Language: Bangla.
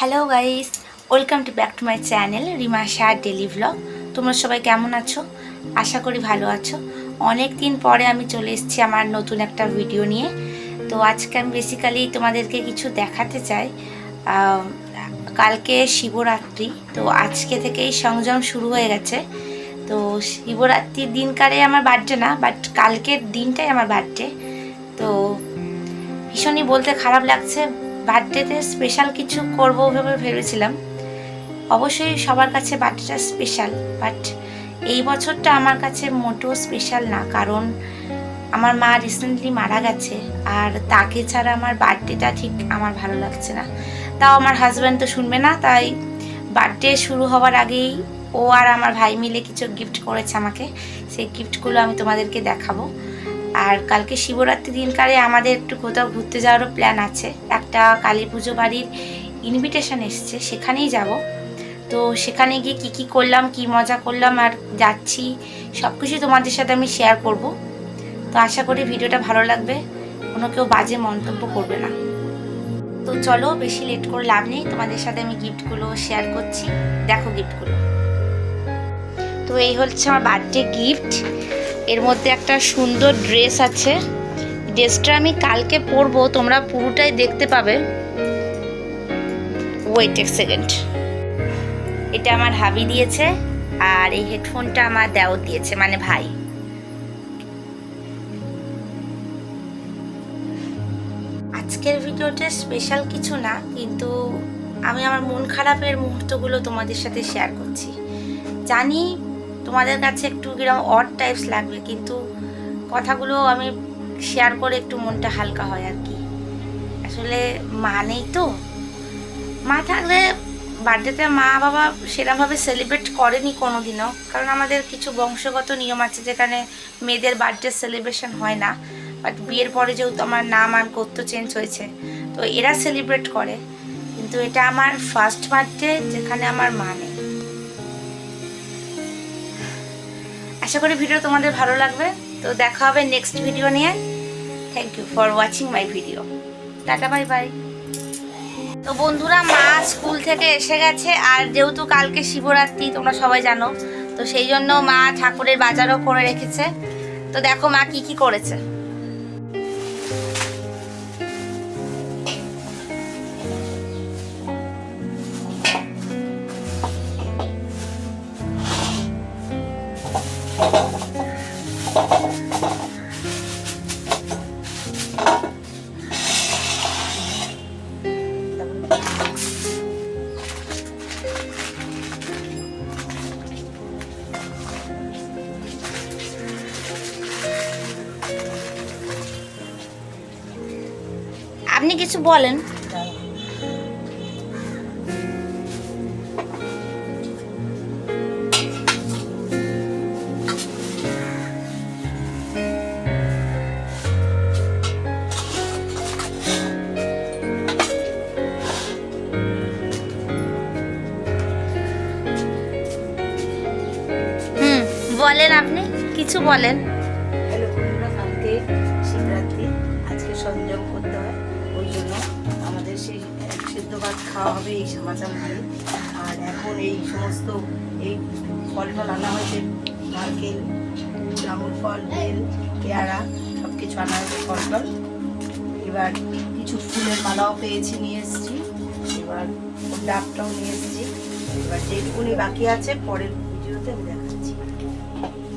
Hello guys welcome to back to my channel Rima Shah daily vlog তোমরা সবাই কেমন আছো? আশা করি ভালো আছো। অনেক দিন পরে আমি চলে এসেছি আমার নতুন একটা ভিডিও নিয়ে। তো আজকে আমি বেসিক্যালি তোমাদেরকে কিছু দেখাতে চাই। কালকে শিবরাত্রি, তো আজকে থেকেই সংযম শুরু হয়ে গেছে। তো শিবরাত্রির দিনকারে আমার বার্থডে না বাট কালকের দিনটাই আমার বার্থডে তো ভীষণই বলতে খারাপ লাগছে। বার্থডেতে স্পেশাল কিছু করব ভেবে ভেবেছিলাম। অবশ্যই সবার কাছে বার্থডেটা স্পেশাল বাট এই বছরটা আমার কাছে মোটেও স্পেশাল না, কারণ আমার মা রিসেন্টলি মারা গেছে, আর তাকে ছাড়া আমার বার্থডেটা ঠিক আমার ভালো লাগছে না। তাও আমার হাজব্যান্ড তো শুনবে না, তাই বার্থডে শুরু হওয়ার আগেই ও আর আমার ভাই মিলে কিছু গিফট করেছে আমাকে, সেই গিফটগুলো আমি তোমাদেরকে দেখাবো। আর কালকে শিবরাত্রি দিনকারে আমাদের একটু কোথাও ঘুরতে যাওয়ারও প্ল্যান আছে। একটা কালী পুজো বাড়ির ইনভিটেশন এসছে, সেখানেই যাব। তো সেখানে গিয়ে কি কি করলাম, কি মজা করলাম আর যাচ্ছি সব কিছু তোমাদের সাথে আমি শেয়ার করব। তো আশা করি ভিডিওটা ভালো লাগবে, কোনো কেউ বাজে মন্তব্য করবে না। তো চলো, বেশি লেট করে লাভ নেই, তোমাদের সাথে আমি গিফটগুলো শেয়ার করছি। দেখো গিফটগুলো তো এই হচ্ছে আমার বার্থডে গিফট এর মধ্যে একটা সুন্দর ড্রেস আছে। ড্রেসটা আমি কালকে পরবো, তোমরা পুরোটাই দেখতে পাবে। ওয়েট এক সেকেন্ড এটা আমার হাবি দিয়েছে আর এই হেডফোনটা আমার দেও দিয়েছে মানে ভাই। আজকের ভিডিওটা স্পেশাল কিছু না, কিন্তু আমি আমার মন খারাপের মুহূর্তগুলো তোমাদের সাথে শেয়ার করছি। জানি তোমাদের কাছে একটু কীরকম অড টাইপস লাগবে, কিন্তু কথাগুলো আমি শেয়ার করে একটু মনটা হালকা হয় আর কি। আসলে মা নেই তো। মা থাকলে বার্থডেতে মা বাবা সেরকমভাবে সেলিব্রেট করেনি কোনো দিনও কারণ আমাদের কিছু বংশগত নিয়ম আছে যেখানে মেয়েদের বার্থডে সেলিব্রেশন হয় না। বাট বিয়ের পরে যেহেতু আমার নাম আর গোত্র চেঞ্জ হয়েছে, তো এরা সেলিব্রেট করে। কিন্তু এটা আমার ফার্স্ট বার্থডে যেখানে আমার মা নেই। আশা করি ভিডিও তোমাদের ভালো লাগবে। তো দেখা হবে নেক্সট ভিডিও নিয়ে। Thank you for watching my video tata bye bye তো বন্ধুরা, মা স্কুল থেকে এসে গেছে, আর যেহেতু কালকে শিবরাত্রি, তোমরা সবাই জানো, তো সেই জন্য মা ঠাকুরের বাজারও করে রেখেছে। তো দেখো মা কি কি করেছে। আপনি কিছু বলেন। বলেন আপনি, কিছু বলেন। হ্যালো বন্ধুরা আজকে সংযম করতে হয়, ওই জন্য আমাদের সেই সিদ্ধ ভাত খাওয়া হবে এই সমাচার ভাবে আর এখন এই সমস্ত এই ফল আনা হয়েছে, নারকেল জামুন ফল, বেল, পেয়ারা সব কিছু আনা হয়েছে ফল টল এবার কিছু ফুলের মালাও পেয়েছি, নিয়ে এসেছি। এবার ডাবটাও নিয়ে এসেছি। এবার যেটুকুনি বাকি আছে, পরের ভিডিওতে আমি দেখাচ্ছি। Thank you.